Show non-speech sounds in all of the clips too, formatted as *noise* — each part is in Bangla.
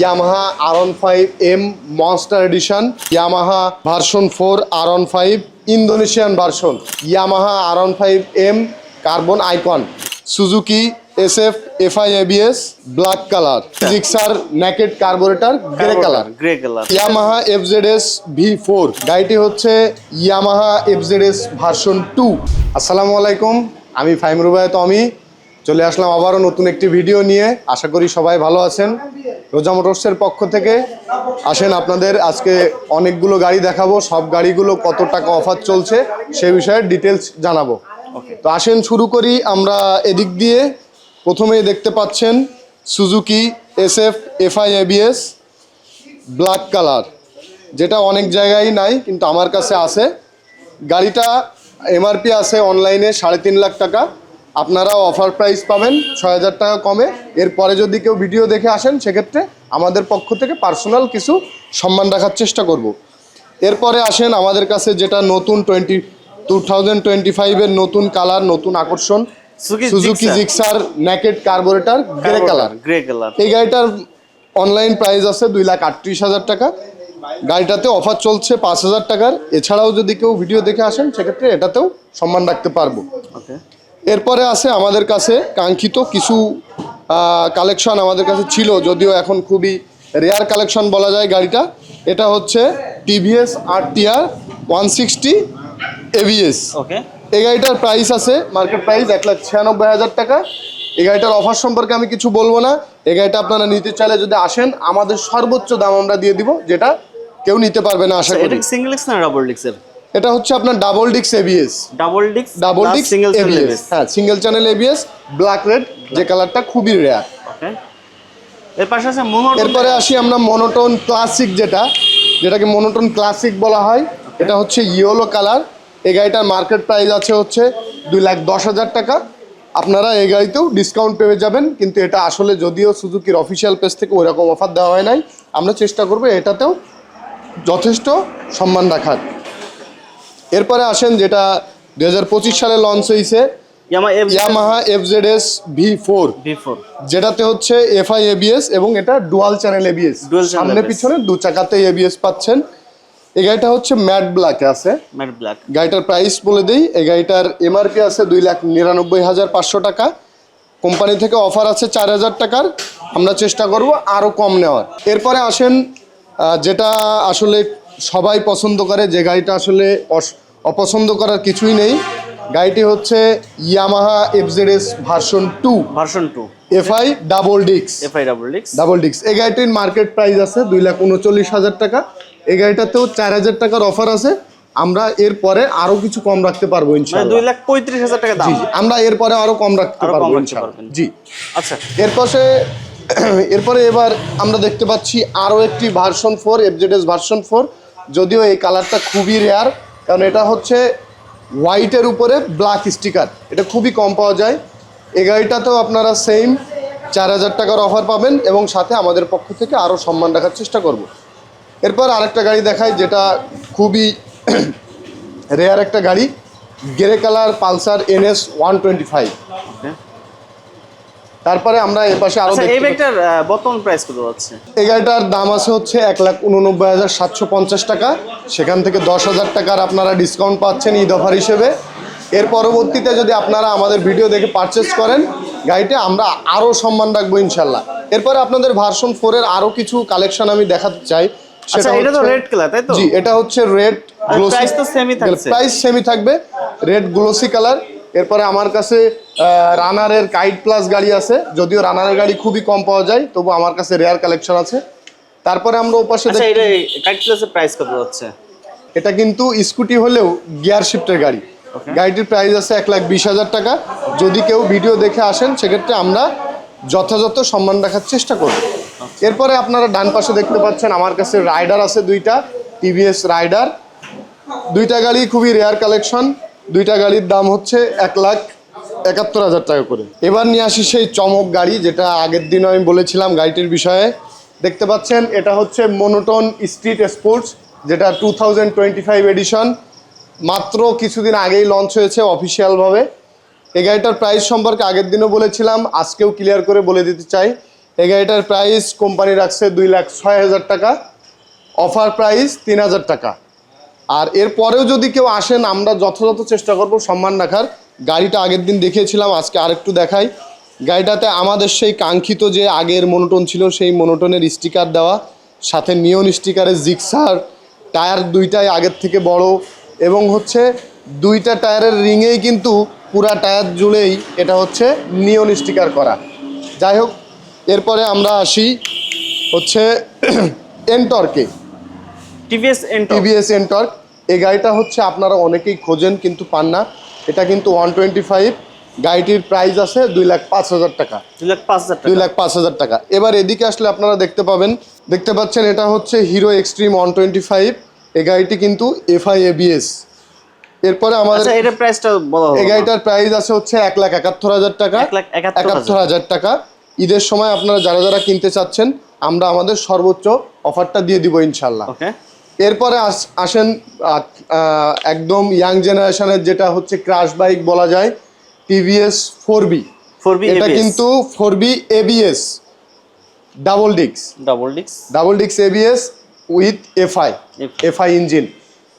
Yamaha R one five M monster edition Yamaha version four R one five Indonesian version Yamaha R one five M carbon icon Suzuki S F FI ABS black colour Gixxer naked carburettor grey colour grey colour Yamaha FZS V four গাড়িটি হচ্ছে Yamaha F Z FZS version two আসসালামু আলাইকুম আমি ফাইম রুবায় টমি চলে আসলাম আবারও নতুন একটি ভিডিও নিয়ে। আশা করি সবাই ভালো আছেন। রোজা মোটরসের পক্ষ থেকে আসেন আপনাদের। আজকে অনেকগুলো গাড়ি দেখাবো। সব গাড়িগুলো কত টাকা অফার চলছে সে বিষয়ে ডিটেলস জানাব। তো আসেন শুরু করি আমরা এদিক দিয়ে। প্রথমেই দেখতে পাচ্ছেন Suzuki S F FI ABS black colour যেটা অনেক জায়গায় নাই কিন্তু আমার কাছে আছে। গাড়িটা এমআরপি আছে অনলাইনে সাড়ে তিন লাখ টাকা। আপনারা অফার প্রাইস পাবেন ছয় হাজার টাকা কমে। এরপরে যদি কেউ ভিডিও দেখে আসেন সেক্ষেত্রে আমাদের পক্ষ থেকে পার্সোনাল কিছু সম্মান রাখার চেষ্টা করব। এরপরে আসেন আমাদের কাছে যেটা নতুন টোয়েন্টি টু থাউজেন্ড টোয়েন্টি ফাইভের নতুন কালার নতুন আকর্ষণ Suzuki. Gixxer naked carburettor grey colour grey colour এই গাড়িটার অনলাইন প্রাইস আছে দুই লাখ আটত্রিশ হাজার টাকা। গাড়িটাতে অফার চলছে পাঁচ হাজার টাকার। এছাড়াও যদি কেউ ভিডিও দেখে আসেন সেক্ষেত্রে এটাতেও সম্মান রাখতে পারব। ওকে এরপরে আছে আমাদের কাছে কাঙ্ক্ষিত কিছু কালেকশন আমাদের কাছে ছিল যদিও এখন খুবই রেয়ার কালেকশন বলা যায় গাড়িটা। এটা হচ্ছে TVS R TR one sixty ABS okay এই গাড়িটার প্রাইস আছে মার্কেট প্রাইস এক লাখ ছিয়ানব্বই হাজার টাকা। এই গাড়িটার অফার সম্পর্কে আমি কিছু বলব না। এই গাড়িটা আপনারা নিতে চাইলে যদি আসেন আমাদের সর্বোচ্চ দাম আমরা দিয়ে দিব যেটা কেউ নিতে পারবে না আশা করি। কি সিঙ্গেল না ডাবল ডিক্সের এটা হচ্ছে আপনার double discs ABS double discs double discs single channel ABS হ্যাঁ single channel ABS black red যে কালারটা খুবই রেয়ার ওকে এর পাশে আছে মোনোটোন এরপরে আসি আমরা মনোটোন ক্লাসিক যেটা যেটাকে মনোটোন ক্লাসিক বলা হয়। এটা হচ্ছে ইয়েলো কালার এই গাড়িটার মার্কেট প্রাইস আছে হচ্ছে দুই লাখ দশ হাজার টাকা। আপনারা এই গাড়িতেও ডিসকাউন্ট পেয়ে যাবেন কিন্তু এটা আসলে যদিও সুজুকির অফিসিয়াল পেজ থেকে ওইরকম অফার দেওয়া হয় নাই আমরা চেষ্টা করব এটাতেও যথেষ্ট সম্মান রাখার। এরপরে আসেন যেটা দু হাজার পঁচিশ সালে লঞ্চ হয়েছে Yamaha F Yamaha FZ S V four যেটাতে হচ্ছে এফআই এবিএস এবং এটা ডুয়াল চ্যানেল এবিএস সামনে পিছনে দু চাকাতে এবিএস পাচ্ছেন। এই গাড়িটা হচ্ছে ম্যাট ব্ল্যাকে আছে। ম্যাট ব্ল্যাক গাড়িটার প্রাইস বলে দিই এই গাড়িটার এমআরপি আছে দুই লাখ নিরানব্বই হাজার পাঁচশো টাকা। কোম্পানি থেকে অফার আছে চার হাজার টাকার। আমরা চেষ্টা করব আরও কম নেওয়ার। এরপরে আসেন যেটা আসলে সবাই পছন্দ করে যে গাড়িটা আসলে অপছন্দ করার কিছুই নেই। গাড়িটি হচ্ছে Yamaha F Z S version two version two F I double discs F I double discs double discs এই গাড়িটির মার্কেট প্রাইস আছে দুই লাখ উনচল্লিশ হাজার টাকা। এই গাড়িটাতেও চার হাজার টাকার অফার আছে। আমরা এরপরে আরও কিছু কম রাখতে পারব মানে ইনশাআল্লাহ। দুই লাখ পঁয়ত্রিশ হাজার টাকা দাম। আমরা এরপরে আরও কম রাখতে পারব ইনশাআল্লাহ। জি। আচ্ছা। এরপরে এরপরে এবার আমরা দেখতে পাচ্ছি আরও একটি version four FZS version four যদিও এই কালারটা খুবই রেয়ার কারণ এটা হচ্ছে হোয়াইটের উপরে ব্ল্যাক স্টিকার এটা খুবই কম পাওয়া যায়। এই গাড়িটাতেও আপনারা সেম চার হাজার টাকার অফার পাবেন এবং সাথে আমাদের পক্ষ থেকে আরও সম্মান রাখার চেষ্টা করব। এরপর আরেকটা গাড়ি দেখাই, যেটা খুবই *clears throat* রেয়ার একটা গাড়ি grey colour Pulsar NS one twenty five. তারপরে আমরা এর পাশে আরও আচ্ছা এই ব্যাগটার বর্তমান প্রাইস কত যাচ্ছে? এই গাড়িটার দাম আছে হচ্ছে এক লাখ উননব্বই হাজার সাতশো পঞ্চাশ টাকা। সেখান থেকে দশ হাজার টাকার আপনারা ডিসকাউন্ট পাচ্ছেন ঈদ অফার হিসেবে। এর পরবর্তীতে যদি আপনারা আমাদের ভিডিও দেখে পারচেস করেন গাড়িটা আমরা আরও সম্মান রাখব ইনশাল্লাহ এরপরে আপনাদের ভার্সন ফোরের আরও কিছু কালেকশন আমি দেখাতে চাই। আচ্ছা এটা তো রেড কালার তাই তো? জি এটা হচ্ছে রেড price তো same ই থাকছে। প্রাইস সেমই থাকবে। রেড গ্লোসি কালার এরপরে আমার কাছে রানারের কাইট প্লাস গাড়ি আছে। যদিও রানারের গাড়ি খুবই কম পাওয়া যায় তবু আমার কাছে রেয়ার কালেকশন আছে। তারপরে আমরা ওপাশে আচ্ছা দেখি কাইট প্লাসের প্রাইস কত যাচ্ছে এটা কিন্তু স্কুটি হলেও গিয়ার শিফটের গাড়ি। গাড়িটির প্রাইস আছে এক লাখ বিশ হাজার টাকা। যদি কেউ ভিডিও দেখে আসেন সেক্ষেত্রে আমরা যথাযথ সম্মান রাখার চেষ্টা করব। এরপরে আপনারা ডান পাশে দেখতে পাচ্ছেন আমার কাছে রাইডার আছে দুইটা টিভিএস রাইডার দুইটা গাড়ি খুবই রেয়ার কালেকশন দুইটা গাড়ির দাম হচ্ছে এক লাখ একাত্তর হাজার টাকা করে। এবার নিয়ে আসি সেই চমক গাড়ি, যেটা আগের দিন আমি বলেছিলাম গাড়িটির বিষয়ে। দেখতে পাচ্ছেন, এটা হচ্ছে মনোটন স্ট্রিট স্পোর্টস যেটা two thousand twenty five edition মাত্র কিছুদিন আগেই লঞ্চ হয়েছে অফিসিয়ালভাবে এই গাড়িটার প্রাইস সম্পর্কে আগের দিনও বলেছিলাম, আজকেও ক্লিয়ার করে বলে দিতে চাই। এই গাড়িটার প্রাইস কোম্পানি রাখছে দুই লাখ ছয় হাজার টাকা। অফার প্রাইস তিন হাজার টাকা। আর এরপরেও যদি কেউ আসেন আমরা যথাযথ চেষ্টা করব সম্মান রাখার। গাড়িটা আগের দিন দেখিয়েছিলাম আজকে আরেকটু দেখাই। গাড়িটাতে আমাদের সেই কাঙ্ক্ষিত যে আগের মনোটন ছিল সেই মনোটনের স্টিকার দেওয়া সাথে নিয়ন স্টিকারের জিক্সার টায়ার দুইটাই আগের থেকে বড় এবং হচ্ছে দুইটা টায়ারের রিংয়েই কিন্তু পুরা টায়ার জুড়েই এটা হচ্ছে নিয়ন স্টিকার করা। যাই হোক এরপরে আমরা আসি হচ্ছে এনটর্কে টিভিএস এন্টো টিভিএস এনটর্ক এই গাড়িটা হচ্ছে আপনারা অনেকেই খোঁজেন কিন্তু পান না। এটা কিন্তু ওয়ান টোয়েন্টি ফাইভ। গাড়িটির প্রাইস আছে দুই লাখ পাঁচ হাজার টাকা। দুই লাখ পাঁচ হাজার দুই টাকা লাখ পাঁচ হাজার টাকা। এবার এদিকে আসলে আপনারা দেখতে পাবেন দেখতে পাচ্ছেন এটা হচ্ছে Hero Xtreme one twenty five. এই গাড়িটি কিন্তু এফআই এবিএস এরপরে আমাদের আচ্ছা প্রাইসটা বলা এই গাড়িটার প্রাইস আছে হচ্ছে এক লাখ একাত্তর হাজার টাকা। এক লাখ। একাত্তর হাজার। টাকা। ঈদের সময় আপনারা যারা যারা কিনতে চাচ্ছেন আমরা আমাদের সর্বোচ্চ অফারটা দিয়ে দিব ইনশাল্লাহ ওকে এরপরে আস- আসেন একদম ইয়াং জেনারেশনের যেটা হচ্ছে ক্রাশ বাইক বলা যায় TVS four B four B এটা কিন্তু four B ABS double discs double discs double discs ABS with F I F I engine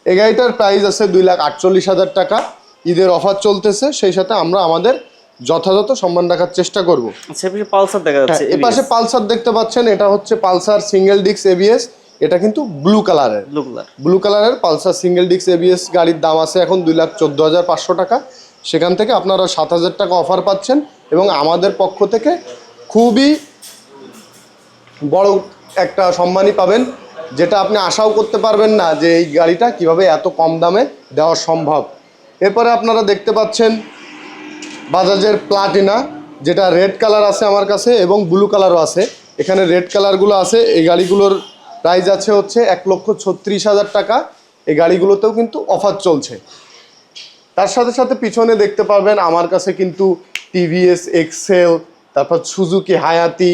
এই গাড়িটার প্রাইস আছে দুই লাখ আটচল্লিশ হাজার টাকা। ঈদের অফার চলতেছে সেই সাথে আমরা আমাদের যথাযথ সম্মান রাখার চেষ্টা করব। পালসার দেখা যাচ্ছে এ পাশে পালসার দেখতে পাচ্ছেন এটা হচ্ছে পালসার সিঙ্গেল ডিক্স এবিএস এটা কিন্তু ব্লু কালারের ব্লু কালার ব্লু কালারের পালসার সিঙ্গেল ডিক্স এবিএস গাড়ির দাম আছে এখন দুই লাখ চোদ্দ হাজার পাঁচশো টাকা। সেখান থেকে আপনারা সাত হাজার টাকা অফার পাচ্ছেন এবং আমাদের পক্ষ থেকে খুবই বড় একটা সম্মানই পাবেন যেটা আপনি আশাও করতে পারবেন না যে এই গাড়িটা কীভাবে এত কম দামে দেওয়া সম্ভব। এরপরে আপনারা দেখতে পাচ্ছেন বাজাজের প্লাটিনা যেটা রেড কালার আছে আমার কাছে এবং ব্লু কালারও আছে। এখানে রেড কালারগুলো আছে এই গাড়িগুলোর প্রাইস আছে হচ্ছে এক লক্ষ ছত্রিশ হাজার টাকা। এই গাড়িগুলোতেও কিন্তু অফার চলছে। তার সাথে সাথে পিছনে দেখতে পারবেন আমার কাছে কিন্তু টিভিএস এক্সেল তারপর সুজুকি হায়াতি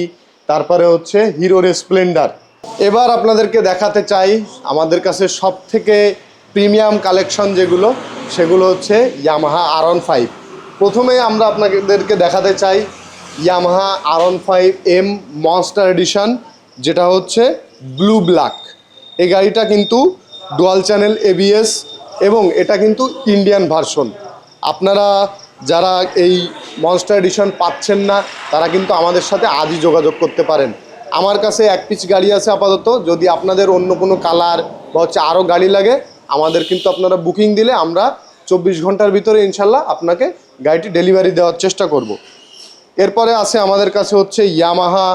তারপরে হচ্ছে হিরোর স্প্লেন্ডার এবার আপনাদেরকে দেখাতে চাই আমাদের কাছে সব থেকে প্রিমিয়াম কালেকশন যেগুলো, সেগুলো হচ্ছে ইয়ামাহা আরন ফাইভ প্রথমে আমরা আপনাদেরকে দেখাতে চাই Yamaha R one five M monster edition যেটা হচ্ছে ব্লু ব্ল্যাক এই গাড়িটা কিন্তু ডুয়াল চ্যানেল এবিএস এবং এটা কিন্তু ইন্ডিয়ান ভার্সন আপনারা যারা এই মনস্টার এডিশন পাচ্ছেন না, তারা কিন্তু আমাদের সাথে আজই যোগাযোগ করতে পারেন। আমার কাছে এক পিচ গাড়ি আছে আপাতত। যদি আপনাদের অন্য কোনো কালার বা হচ্ছে আরও গাড়ি লাগে, আমাদের কিন্তু আপনারা বুকিং দিলে আমরা চব্বিশ ঘণ্টার ভিতরে ইনশাল্লাহ আপনাকে গাড়িটি ডেলিভারি দেওয়ার চেষ্টা করব। এরপরে আছে আমাদের কাছে হচ্ছে Yamaha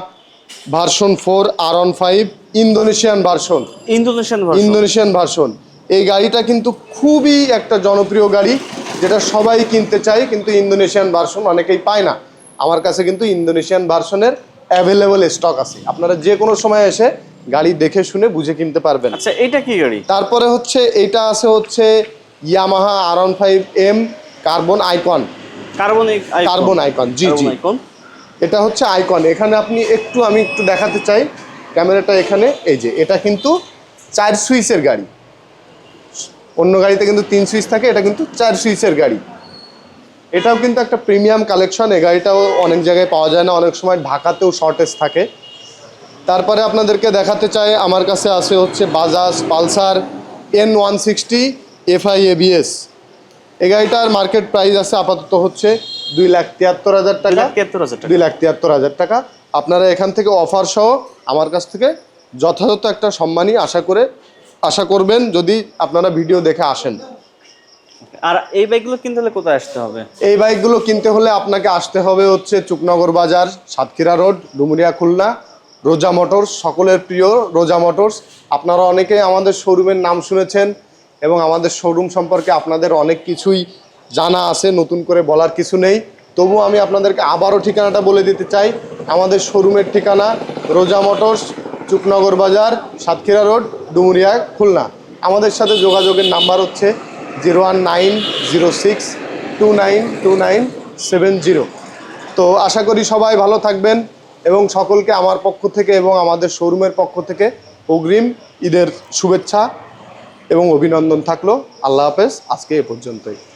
version four R one five Indonesian version. Indonesian Indonesian version. এই গাড়িটা কিন্তু খুবই একটা জনপ্রিয় গাড়ি যেটা সবাই কিনতে চায় কিন্তু ইন্দোনেশিয়ান ভার্সন অনেকেই পায় না। আমার কাছে কিন্তু ইন্দোনেশিয়ান ভার্সনের অ্যাভেলেবল স্টক আছে। আপনারা যে কোনো সময় এসে গাড়ি দেখে শুনে বুঝে কিনতে পারবেন। আচ্ছা এটা কি গাড়ি? তারপরে হচ্ছে এটা আছে হচ্ছে Yamaha R one five M carbon icon carbon carbon icon জি জি। আইকন এটা হচ্ছে আইকন এখানে আপনি একটু আমি একটু দেখাতে চাই। ক্যামেরাটা এখানে, এই যে, এটা কিন্তু চার সুইচের গাড়ি। অন্য গাড়িতে কিন্তু তিন সুইচ থাকে, এটা কিন্তু চার সুইচের গাড়ি। এটাও কিন্তু একটা প্রিমিয়াম কালেকশন, এই গাড়িটাও অনেক জায়গায় পাওয়া যায় না, অনেক সময় ঢাকাতেও শর্টেজ থাকে। তারপরে আপনাদেরকে দেখাতে চাই, আমার কাছে আছে হচ্ছে Bajaj Pulsar N one sixty FI ABS এই গাড়িটার মার্কেট প্রাইস আছে আপাতত হচ্ছে দুই লাখ তিয়াত্তর হাজার টাকা। দুই লাখ তিয়াত্তর হাজার টাকা। আপনারা এখান থেকে অফার সহ আমার কাছ থেকে যথাযথ একটা সম্মানই আশা করে আশা করবেন যদি আপনারা ভিডিও দেখে আসেন। আর এই বাইকগুলো কিনতে হলে কোথায় আসতে হবে? এই বাইকগুলো কিনতে হলে আপনাকে আসতে হবে হচ্ছে চুকনগর বাজার সাতক্ষীরা রোড ডুমুরিয়া খুলনা রোজা মোটরস সকলের প্রিয় রোজা মোটরস। আপনারা অনেকেই আমাদের শোরুমের নাম শুনেছেন এবং আমাদের শোরুম সম্পর্কে আপনাদের অনেক কিছুই জানা আছে, নতুন করে বলার কিছু নেই। তবু আমি আপনাদেরকে আবারও ঠিকানাটা বলে দিতে চাই। আমাদের শোরুমের ঠিকানা রোজা মোটরস, চুকনগর বাজার, সাতক্ষীরা রোড, ডুমুরিয়া, খুলনা। আমাদের সাথে যোগাযোগের নাম্বার হচ্ছে zero one nine zero six two nine two nine seven zero. তো আশা করি সবাই ভালো থাকবেন এবং সকলকে আমার পক্ষ থেকে এবং আমাদের শোরুমের পক্ষ থেকে অগ্রিম ঈদের শুভেচ্ছা এবং অভিনন্দন থাকল। আল্লাহ হাফেজ, আজকে এ পর্যন্তই।